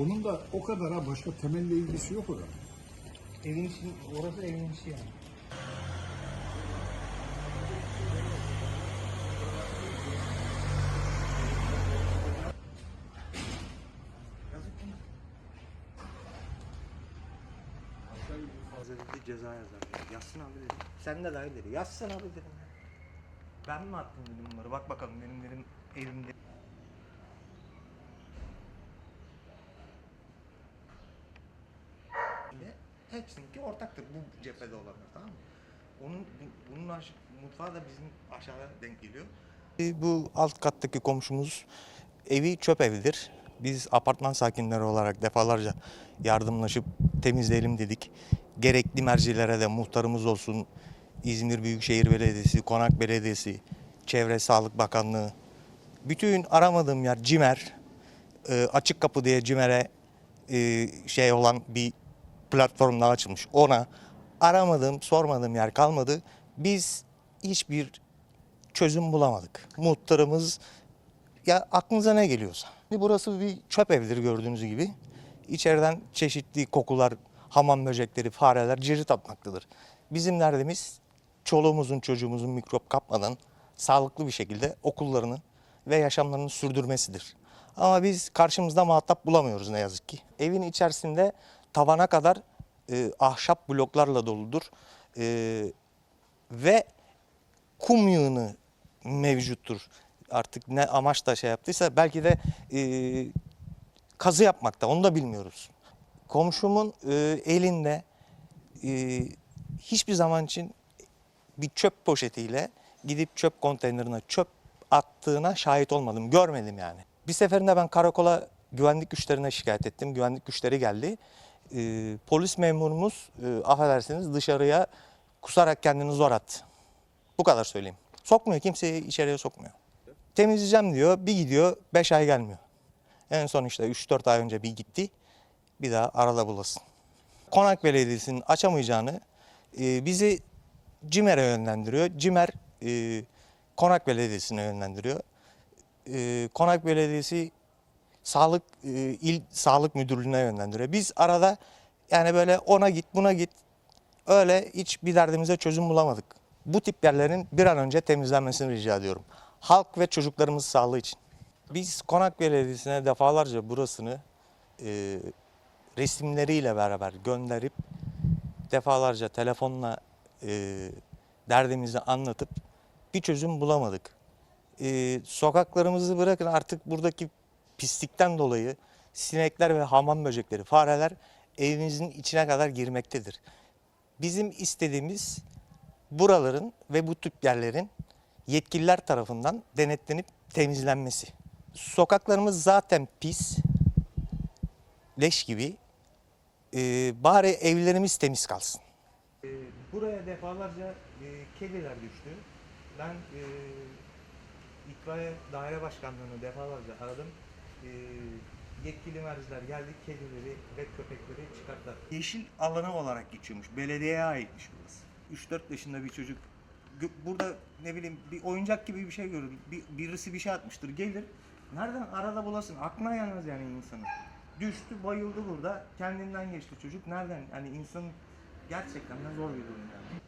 Onun da o kadara başka temelle ilgisi yok orada. Evin için, orası evin içi yani. Hazreti ceza yazar. Yazsın abi dedim. Sen de dahil dedi. Yazsın abi dedim. Ben mi attım dedim bunları? Bak bakalım benim dedim evimde. Ve hepsininki ortaktır bu cephede olanlar tamam mı? Onun bu- bunun aş- mutfağı da bizim aşağıda denk geliyor. Bu alt kattaki komşumuz evi çöp evidir. Biz apartman sakinleri olarak defalarca yardımlaşıp temizleyelim dedik. Gerekli mercilere de muhtarımız olsun, İzmir Büyükşehir Belediyesi, Konak Belediyesi, Çevre Sağlık Bakanlığı, bütün aramadığım yer CİMER, e, açık kapı diye CİMER'e e, şey olan bir platform daha açılmış. Ona aramadığım, sormadığım yer kalmadı. Biz hiçbir çözüm bulamadık. Muhtarımız ya aklınıza ne geliyorsa. Burası bir çöp evidir gördüğünüz gibi. İçeriden çeşitli kokular, hamam böcekleri, fareler cirit atmaktadır. Bizim derdimiz çoluğumuzun çocuğumuzun mikrop kapmadan sağlıklı bir şekilde okullarını ve yaşamlarını sürdürmesidir. Ama biz karşımızda muhatap bulamıyoruz ne yazık ki. Evin içerisinde tavana kadar e, ahşap bloklarla doludur. E, ve kum yığını mevcuttur. Artık ne amaçla şey yaptıysa belki de e, kazı yapmakta onu da bilmiyoruz. Komşumun e, elinde e, hiçbir zaman için bir çöp poşetiyle gidip çöp konteynerine çöp attığına şahit olmadım, görmedim yani. Bir seferinde ben karakola güvenlik güçlerine şikayet ettim. Güvenlik güçleri geldi. E, polis memurumuz e, affedersiniz dışarıya kusarak kendini zor attı. Bu kadar söyleyeyim. Sokmuyor kimseyi içeriye sokmuyor. Temizleyeceğim diyor bir gidiyor 5 ay gelmiyor. En son işte 3-4 ay önce bir gitti. Bir daha arada bulasın. Konak Belediyesi'nin açamayacağını e, bizi CİMER'e yönlendiriyor. CİMER e, Konak Belediyesi'ne yönlendiriyor. E, Konak Belediyesi Sağlık e, İl Sağlık Müdürlüğü'ne yönlendiriyor. Biz arada yani böyle ona git buna git öyle hiç bir derdimize çözüm bulamadık. Bu tip yerlerin bir an önce temizlenmesini rica ediyorum. Halk ve çocuklarımız sağlığı için. Biz Konak Belediyesi'ne defalarca burasını e, resimleriyle beraber gönderip defalarca telefonla e, derdimizi anlatıp bir çözüm bulamadık. E, sokaklarımızı bırakın artık buradaki pislikten dolayı sinekler ve hamam böcekleri, fareler evimizin içine kadar girmektedir. Bizim istediğimiz buraların ve bu tip yerlerin yetkililer tarafından denetlenip temizlenmesi. Sokaklarımız zaten pis, leş gibi. Ee, bari evlerimiz temiz kalsın. buraya defalarca e, kediler düştü. Ben e, itfaiye daire başkanlığını defalarca aradım. E, yetkili merciler geldi, kedileri ve köpekleri çıkarttılar. Yeşil alanı olarak geçiyormuş. Belediyeye aitmiş burası. 3-4 yaşında bir çocuk burada ne bileyim bir oyuncak gibi bir şey görür. Bir, birisi bir şey atmıştır. Gelir. Nereden arada bulasın? Aklına gelmez yani insanın. Düştü, bayıldı burada. Kendinden geçti çocuk. Nereden? Yani insanın gerçekten zor bir durum yani.